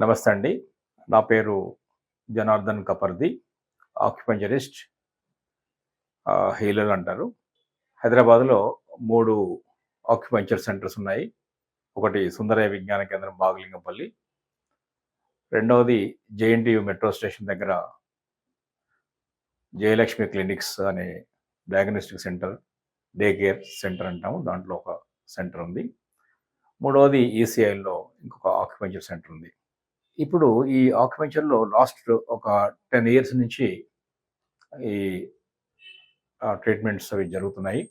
నమస్తే అండి. నా పేరు జనార్దన్ కపర్ది ఆక్యుపెంచరిస్ట్ హీలర్ అంటారు. హైదరాబాద్లో మూడు ఆక్యుపెంచర్ సెంటర్స్ ఉన్నాయి. ఒకటి సుందరయ్య విజ్ఞాన కేంద్రం బాగలింగపల్లి రెండవది జేఎన్టీయు మెట్రో స్టేషన్ దగ్గర జయలక్ష్మి క్లినిక్స్ అనే diagnostic centre day care centre అంటాము. దాంట్లో ఒక సెంటర్ ఉంది. మూడవది ఈసీఐలో ఇంకొక ఆక్యుపెంచర్ సెంటర్ ఉంది. ఇప్పుడు ఈ ఆక్యుపెంచర్లో లాస్ట్ ఒక టెన్ ఇయర్స్ నుంచి ఈ ట్రీట్మెంట్స్ అవి జరుగుతున్నాయి.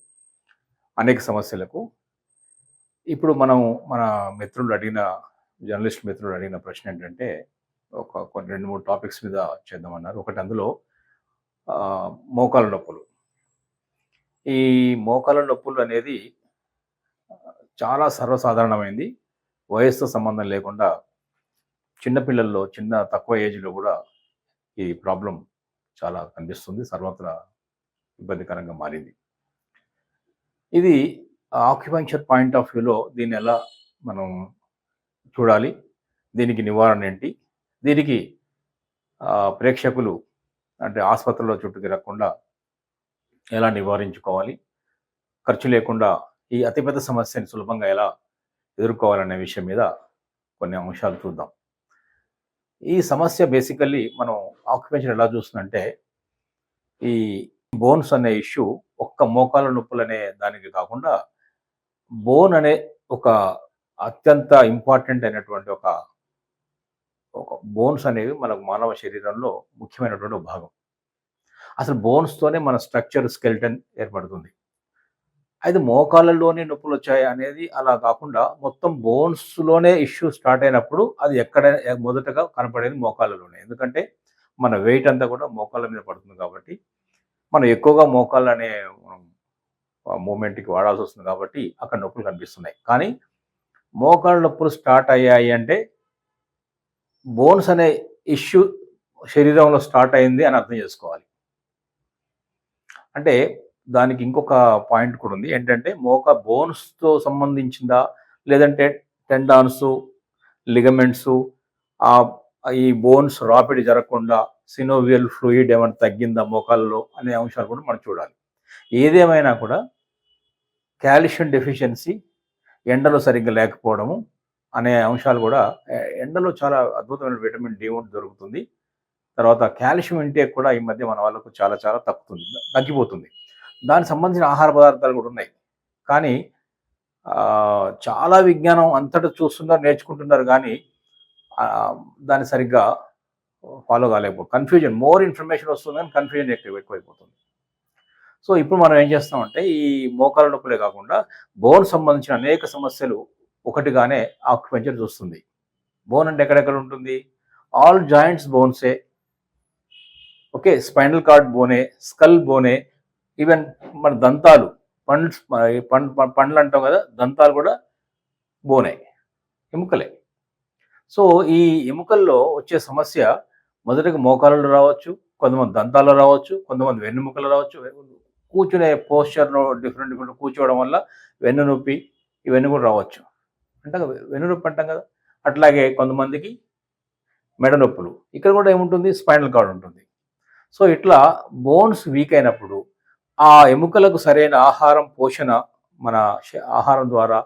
అనేక సమస్యలకు. ఇప్పుడు మనం మన మిత్రులు అడిగిన జర్నలిస్ట్ మిత్రులు అడిగిన ప్రశ్న ఏంటంటే ఒక కొన్ని రెండు మూడు టాపిక్స్ మీద చేద్దామన్నారు. ఒకటి అందులో మోకాల నొప్పులు. ఈ మోకాల నొప్పులు అనేది చాలా సర్వసాధారణమైంది. వయస్సుతో సంబంధం లేకుండా చిన్నపిల్లల్లో చిన్న తక్కువ ఏజ్లో కూడా ఈ ప్రాబ్లం చాలా కనిపిస్తుంది. సర్వత్రా ఇబ్బందికరంగా మారింది. ఇది ఆక్యుపంక్చర్ పాయింట్ ఆఫ్ వ్యూలో దీన్ని ఎలా మనం చూడాలి? దీనికి నివారణ ఏంటి? దీనికి ప్రేక్షకులు అంటే ఆసుపత్రిలో చుట్టూ తిరగకుండా ఎలా నివారించుకోవాలి? ఖర్చు లేకుండా ఈ అతిపెద్ద సమస్యని సులభంగా ఎలా ఎదుర్కోవాలనే విషయం మీద కొన్ని అంశాలు చూద్దాం. ఈ సమస్య బేసికల్లీ మనం ఆక్యుపేషన్ ఎలా చూస్తుందంటే ఈ బోన్స్ అనే ఇష్యూ ఒక్క మోకాల నొప్పులు అనే దానికి కాకుండా బోన్ అనే ఒక అత్యంత ఇంపార్టెంట్ అయినటువంటి ఒక ఒక బోన్స్ అనేవి మనకు మానవ శరీరంలో ముఖ్యమైనటువంటి భాగం. అసలు బోన్స్తోనే మన స్ట్రక్చర్ స్కెల్టన్ ఏర్పడుతుంది. అయితే మోకాళ్ళలోనే నొప్పులు వచ్చాయి అనేది అలా కాకుండా మొత్తం బోన్స్లోనే ఇష్యూ స్టార్ట్ అయినప్పుడు అది ఎక్కడ మొదటగా కనపడేది మోకాళ్ళలోనే. ఎందుకంటే మన వెయిట్ అంతా కూడా మోకాళ్ళ మీద పడుతుంది కాబట్టి మనం ఎక్కువగా మోకాళ్ళు అనే మూమెంట్కి వాడాల్సి వస్తుంది కాబట్టి అక్కడ నొప్పులు కనిపిస్తున్నాయి. కానీ మోకాళ్ళ నొప్పులు స్టార్ట్ అయ్యాయి అంటే బోన్స్ అనే ఇష్యూ శరీరంలో స్టార్ట్ అయింది అని అర్థం చేసుకోవాలి. అంటే దానికి ఇంకొక పాయింట్ కూడా ఉంది. ఏంటంటే మోక బోన్స్తో సంబంధించిందా? లేదంటే టెండాన్స్ లిగమెంట్స్ ఆ ఈ బోన్స్ రాపిడి జరగకుండా సినోవియల్ ఫ్లూయిడ్ ఏమైనా తగ్గిందా మోకాల్లో అనే అంశాలు కూడా మనం చూడాలి. ఏదేమైనా కూడా కాల్షియం డెఫిషియన్సీ ఎండలో సరిగ్గా లేకపోవడము అనే అంశాలు కూడా ఎండలో చాలా అద్భుతమైన విటమిన్ డి ఒకటి దొరుకుతుంది. తర్వాత కాల్షియం ఇంటేక్ కూడా ఈ మధ్య మన వాళ్ళకు చాలా చాలా తగ్గుతుంది తగ్గిపోతుంది. దానికి సంబంధించిన ఆహార పదార్థాలు కూడా ఉన్నాయి. కానీ చాలా విజ్ఞానం అంతటా చూస్తున్నారు నేర్చుకుంటున్నారు కానీ దాన్ని సరిగ్గా ఫాలో కాలేకపో కన్ఫ్యూజన్ మోర్ ఇన్ఫర్మేషన్ వస్తుంది కానీ కన్ఫ్యూజన్ ఎక్కువ ఎక్కువైపోతుంది. సో ఇప్పుడు మనం ఏం చేస్తామంటే ఈ మోకాల నొప్పులే కాకుండా బోన్ సంబంధించిన అనేక సమస్యలు ఒకటిగానే ఆక్యుపెంచర్ చూస్తుంది. బోన్ అంటే ఎక్కడెక్కడ ఉంటుంది? ఆల్ జాయింట్స్ బోన్సే. ఓకే స్పైనల్ కార్డ్ బోనే స్కల్ బోనే ఈవెన్ మన దంతాలు పండ్స్ పండ్ పండ్లు అంటాం కదా దంతాలు కూడా బోనాయి ఎముకలే. సో ఈ ఎముకల్లో వచ్చే సమస్య మొదటగా మోకాలలో రావచ్చు కొంతమంది దంతాల్లో రావచ్చు కొంతమంది వెన్నుముకలు రావచ్చు. కూర్చునే పోస్చర్లో డిఫరెంట్ డిఫరెంట్ కూర్చోవడం వల్ల వెన్ను నొప్పి ఇవన్నీ కూడా రావచ్చు. అంటే వెన్ను నొప్పి అంటాం కదా అట్లాగే కొంతమందికి మెడ నొప్పులు. ఇక్కడ కూడా ఏముంటుంది? స్పైనల్ కార్డ్ ఉంటుంది. సో ఇట్లా బోన్స్ వీక్ అయినప్పుడు ఆ ఎముకలకు సరైన ఆహారం పోషణ మన ఆహారం ద్వారా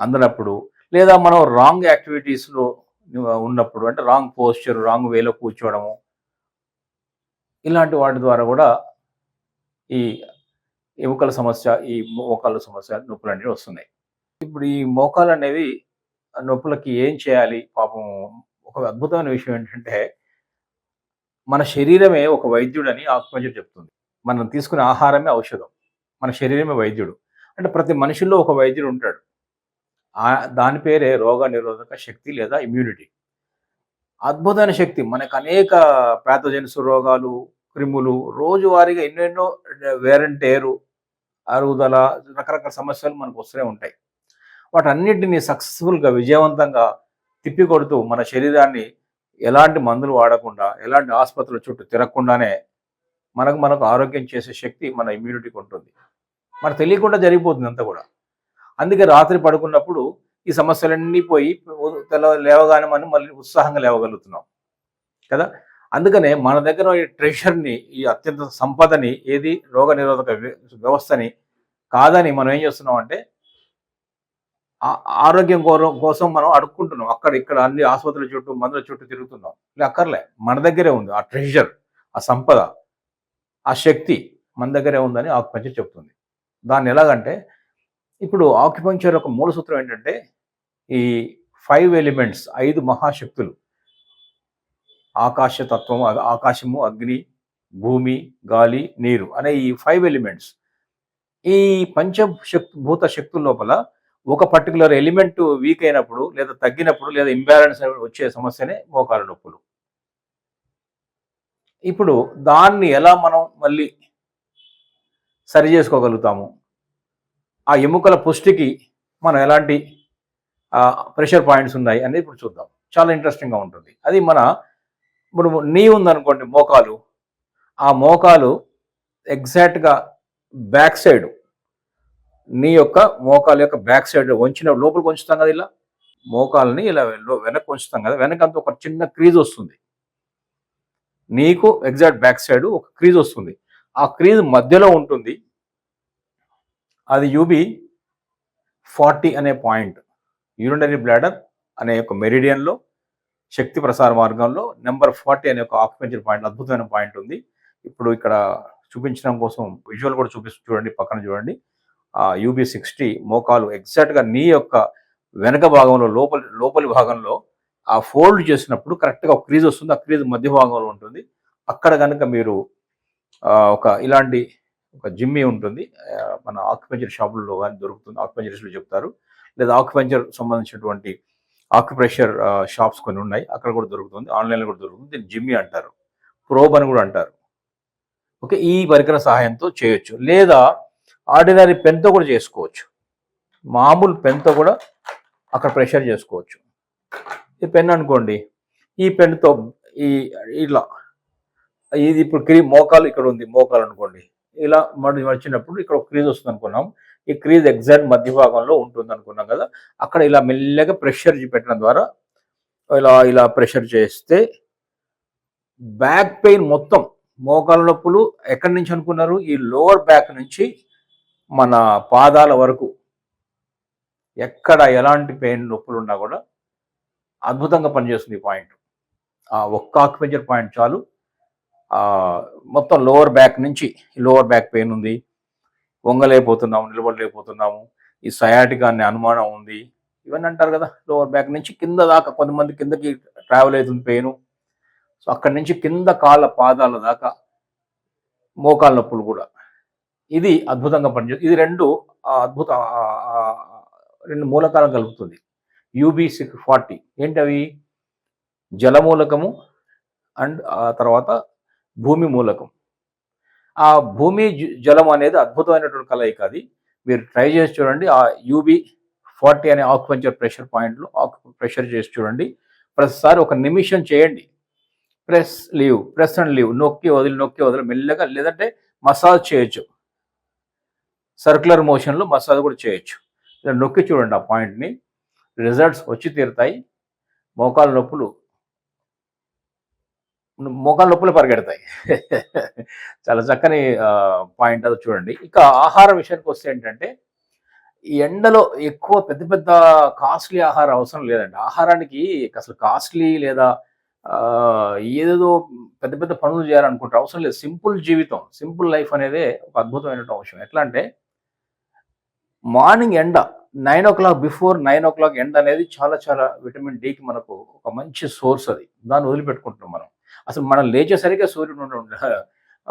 అందినప్పుడు లేదా మనం రాంగ్ యాక్టివిటీస్లో ఉన్నప్పుడు అంటే రాంగ్ పోస్చర్ రాంగ్ వేలో కూర్చోవడము ఇలాంటి వాటి ద్వారా కూడా ఈ ఎముకల సమస్య ఈ మోకాళ్ళ సమస్య నొప్పులు అనేవి వస్తున్నాయి. ఇప్పుడు ఈ మోకాలు అనేవి నొప్పులకి ఏం చేయాలి? పాపం ఒక అద్భుతమైన విషయం ఏంటంటే మన శరీరమే ఒక వైద్యుడని ఆత్మహత్య చెప్తుంది. మనం తీసుకునే ఆహారమే ఔషధం. మన శరీరమే వైద్యుడు. అంటే ప్రతి మనిషిలో ఒక వైద్యుడు ఉంటాడు. ఆ దాని పేరే రోగ నిరోధక శక్తి లేదా ఇమ్యూనిటీ అద్భుతమైన శక్తి. మనకు అనేక ప్యాథోజెన్స్ రోగాలు క్రిములు రోజువారీగా ఎన్నెన్నో వేరంటేరు అరుగుదల రకరకాల సమస్యలు మనకు వస్తూనే ఉంటాయి. వాటన్నిటిని సక్సెస్ఫుల్గా విజయవంతంగా తిప్పికొడుతూ మన శరీరాన్ని ఎలాంటి మందులు వాడకుండా ఎలాంటి ఆసుపత్రుల చుట్టూ తిరగకుండానే మనకు మనకు ఆరోగ్యం చేసే శక్తి మన ఇమ్యూనిటీకి ఉంటుంది. మనకు తెలియకుండా జరిగిపోతుంది అంతా కూడా. అందుకే రాత్రి పడుకున్నప్పుడు ఈ సమస్యలన్నీ పోయి ఉ- లేవగానే మనం మళ్ళీ ఉత్సాహంగా లేవగలుగుతున్నాం. కదా? అందుకనే మన దగ్గర ఈ ట్రెషర్ని ఈ అత్యంత సంపదని ఏది? రోగ నిరోధక వ్యవస్థని కాదని మనం ఏం చేస్తున్నాం అంటే ఆ- ఆరోగ్యం కోసం మనం అడుక్కుంటున్నాం. అక్కడ ఇక్కడ అన్ని ఆసుపత్రుల చుట్టూ మందుల చుట్టూ తిరుగుతున్నాం. ఇలా అక్కర్లే. మన దగ్గరే ఉంది ఆ ట్రెషర్ ఆ సంపద. ఆ శక్తి మన దగ్గరే ఉందని ఆకుపంచర్ చెప్తుంది. దాన్ని ఎలాగంటే ఇప్పుడు ఆక్యుపంచర్ యొక్క మూల సూత్రం ఏంటంటే ఈ ఫైవ్ ఎలిమెంట్స్ ఐదు మహాశక్తులు. ఆకాశ తత్వము ఆకాశము అగ్ని భూమి గాలి నీరు అనే ఈ ఫైవ్ ఎలిమెంట్స్. ఈ పంచశక్తి భూత శక్తుల లోపల ఒక పర్టికులర్ ఎలిమెంట్ వీక్ అయినప్పుడు లేదా తగ్గినప్పుడు లేదా ఇంబ్యాలెన్స్ వచ్చే సమస్యనే మోకాలు నొప్పులు. ఇప్పుడు దాన్ని ఎలా మనం మళ్ళీ సరి చేసుకోగలుగుతాము? ఆ ఎముకల పుష్టికి మనం ఎలాంటి ప్రెషర్ పాయింట్స్ ఉన్నాయి అనేది ఇప్పుడు చూద్దాం. చాలా ఇంట్రెస్టింగ్గా ఉంటుంది. అది మన ఇప్పుడు నీ ఉందనుకోండి మోకాలు. ఆ మోకాలు ఎగ్జాక్ట్గా బ్యాక్ సైడ్ నీ యొక్క మోకాలు యొక్క బ్యాక్ సైడ్ వంచిన లోపలికి వంచుతాం కదా ఇలా? మోకాల్ని ఇలా వెనక్కి వంచుతాం కదా? వెనకంతా ఒక చిన్న క్రీజ్ వస్తుంది. నీకు ఎగ్జాక్ట్ బ్యాక్ సైడ్ ఒక క్రీజ్ వస్తుంది. ఆ క్రీజ్ మధ్యలో ఉంటుంది. అది యూబి ఫార్టీ అనే పాయింట్ యూరినరీ బ్లాడర్ అనే ఒక మెరిడియన్లో శక్తి ప్రసార మార్గంలో నెంబర్ ఫార్టీ అనే ఒక ఆక్యుపెంచర్ పాయింట్ అద్భుతమైన పాయింట్ ఉంది. ఇప్పుడు ఇక్కడ చూపించడం కోసం విజువల్ కూడా చూపిస్తూ చూడండి పక్కన చూడండి. ఆ యూబీ సిక్స్టీ మోకాలు ఎగ్జాక్ట్గా నీ యొక్క వెనక భాగంలో లోపలి లోపలి భాగంలో ఆ ఫోల్డ్ చేసినప్పుడు కరెక్ట్గా ఒక క్రీజ్ వస్తుంది. ఆ క్రీజ్ మధ్య భాగంలో ఉంటుంది. అక్కడ కనుక మీరు ఒక ఇలాంటి ఒక జిమ్మి ఉంటుంది. మన ఆక్యుపెంచర్ షాపుల్లో కానీ దొరుకుతుంది. ఆక్యుపెంచర్స్లో చెప్తారు. లేదా ఆక్యుపెంచర్ సంబంధించినటువంటి ఆక్యుప్రెషర్ షాప్స్ కొన్ని ఉన్నాయి. అక్కడ కూడా దొరుకుతుంది. ఆన్లైన్లో కూడా దొరుకుతుంది. దీన్ని జిమ్మి అంటారు. ప్రోబ్ అని కూడా అంటారు. ఓకే? ఈ పరికర సహాయంతో చేయొచ్చు. లేదా ఆర్డినరీ పెన్తో కూడా చేసుకోవచ్చు. మామూలు పెన్తో కూడా అక్కడ ప్రెషర్ చేసుకోవచ్చు. ఈ పెన్ అనుకోండి ఈ పెన్తో ఈ ఇలా ఇది ఇప్పుడు క్రీ మోకాలు ఇక్కడ ఉంది మోకాలు అనుకోండి. ఇలా మరి వచ్చినప్పుడు ఇక్కడ ఒక క్రీజ్ వస్తుంది అనుకున్నాం. ఈ క్రీజ్ ఎగ్జాక్ట్ మధ్య భాగంలో ఉంటుంది అనుకున్నాం కదా. అక్కడ ఇలా మెల్లగా ప్రెషర్ పెట్టడం ద్వారా ఇలా ఇలా ప్రెషర్ చేస్తే బ్యాక్ పెయిన్ మొత్తం మోకాల నొప్పులు ఎక్కడి నుంచి అనుకున్నారు? ఈ లోవర్ బ్యాక్ నుంచి మన పాదాల వరకు ఎక్కడ ఎలాంటి పెయిన్ నొప్పులు ఉన్నా కూడా అద్భుతంగా పనిచేస్తుంది ఈ పాయింట్. ఆ ఒక్క ఆక్యుపెంచర్ పాయింట్ చాలు. మొత్తం లోవర్ బ్యాక్ నుంచి లోవర్ బ్యాక్ పెయిన్ ఉంది. వంగలేకపోతున్నాము నిలబడలేకపోతున్నాము. ఈ సయాటికా అనే అనుమానం ఉంది. ఇవన్నీ అంటారు కదా లోవర్ బ్యాక్ నుంచి కింద దాకా కొంతమంది కిందకి ట్రావెల్ అవుతుంది పెయిన్. సో అక్కడి నుంచి కింద కాళ్ళ పాదాల దాకా మోకాళ్ళ నొప్పులు కూడా. ఇది అద్భుతంగా పనిచేస్తుంది ఇది రెండు అద్భుత రెండు మూలకాలను కలుపుతుంది. యూబీ సిక్స్ ఫార్టీ ఏంటి అవి జలమూలకము అండ్ ఆ తర్వాత భూమి మూలకం. ఆ భూమి జలం అనేది అద్భుతమైనటువంటి కలయిక అది. మీరు ట్రై చేసి చూడండి. ఆ యూబీ ఫార్టీ అనే ఆక్యుపెంచర్ ప్రెషర్ పాయింట్లో ఆక్యు ప్రెషర్ చేసి చూడండి. ప్రతిసారి ఒక నిమిషం చేయండి. Press leave press and leave నొక్కి వదిలి నొక్కి వదిలి మెల్లగా లేదంటే మసాజ్ చేయొచ్చు. సర్క్యులర్ మోషన్లో మసాజ్ కూడా చేయొచ్చు. నొక్కి చూడండి ఆ పాయింట్ని రిజల్ట్స్ వచ్చి తీరుతాయి. మోకాల నొప్పులు మోకాల నొప్పులు పరిగెడతాయి. చాలా చక్కని పాయింట్ అది చూడండి. ఇక ఆహార విషయానికి వస్తే ఏంటంటే ఈ ఎండలో ఎక్కువ పెద్ద పెద్ద కాస్ట్లీ ఆహారం అవసరం లేదండి. ఆహారానికి అసలు కాస్ట్లీ లేదా ఏదేదో పెద్ద పెద్ద పనులు చేయాలనుకుంటారు. అవసరం లేదు. సింపుల్ జీవితం సింపుల్ లైఫ్ అనేదే ఒక అద్భుతమైన అంశం. ఎట్లా అంటే మార్నింగ్ ఎండ nine o'clock before nine o'clock ఎండ అనేది చాలా చాలా విటమిన్ డికి మనకు ఒక మంచి సోర్స్ అది. దాన్ని వదిలిపెట్టుకుంటున్నాం మనం. అసలు మనం లేచేసరికే సూర్యుడు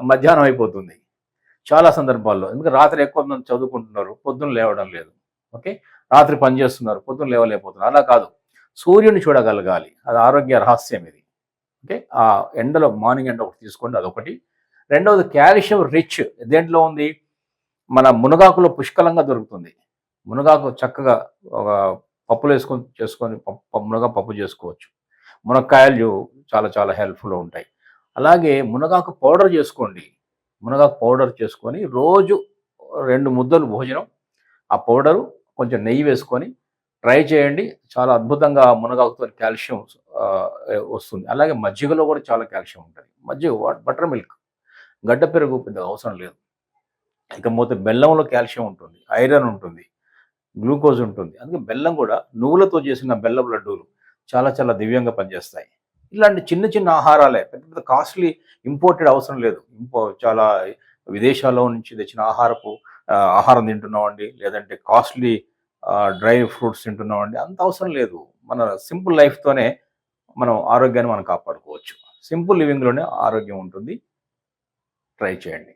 మధ్యాహ్నం అయిపోతుంది. చాలా సందర్భాల్లో. ఎందుకంటే రాత్రి ఎక్కువ మంది చదువుకుంటున్నారు పొద్దున్న లేవడం లేదు. ఓకే రాత్రి పని చేస్తున్నారు పొద్దున్న లేవలేకపోతున్నారు. అలా కాదు. సూర్యుని చూడగలగాలి. అది ఆరోగ్య రహస్యం ఇది. ఓకే ఆ ఎండలో మార్నింగ్ ఎండ ఒకటి తీసుకోండి అదొకటి. రెండవది కాల్షియం రిచ్ దేంట్లో ఉంది? మన మునగాకులో పుష్కలంగా దొరుకుతుంది. మునగాకు చక్కగా ఒక పప్పులు వేసుకొని చేసుకొని పప్పు మునగా పప్పు చేసుకోవచ్చు. మునక్కాయలు చాలా చాలా హెల్ప్ఫుల్ ఉంటాయి. అలాగే మునగాకు పౌడర్ చేసుకోండి. మునగాకు పౌడర్ చేసుకొని రోజు రెండు ముద్దలు భోజనం ఆ పౌడరు కొంచెం నెయ్యి వేసుకొని ట్రై చేయండి. చాలా అద్భుతంగా మునగాకుతో కాల్షియం వస్తుంది. అలాగే మజ్జిగలో కూడా చాలా కాల్షియం ఉంటుంది. మజ్జిగ బటర్ మిల్క్. గడ్డ పెరుగు పెద్ద అవసరం లేదు. ఇకపోతే బెల్లంలో కాల్షియం ఉంటుంది ఐరన్ ఉంటుంది గ్లూకోజ్ ఉంటుంది. అందుకే బెల్లం కూడా నువ్వులతో చేసిన బెల్లం లడ్డూలు చాలా చాలా దివ్యంగా పనిచేస్తాయి. ఇలాంటి చిన్న చిన్న ఆహారాలే పెద్ద పెద్ద కాస్ట్లీ ఇంపోర్టెడ్ అవసరం లేదు. ఇంపో చాలా విదేశాల్లో నుంచి తెచ్చిన ఆహారపు ఆహారం తింటున్నామండి లేదంటే కాస్ట్లీ డ్రై ఫ్రూట్స్ తింటున్నామండి అంత అవసరం లేదు. మన సింపుల్ లైఫ్తోనే మనం ఆరోగ్యాన్ని మనం కాపాడుకోవచ్చు. సింపుల్ లివింగ్లోనే ఆరోగ్యం ఉంటుంది. ట్రై చేయండి.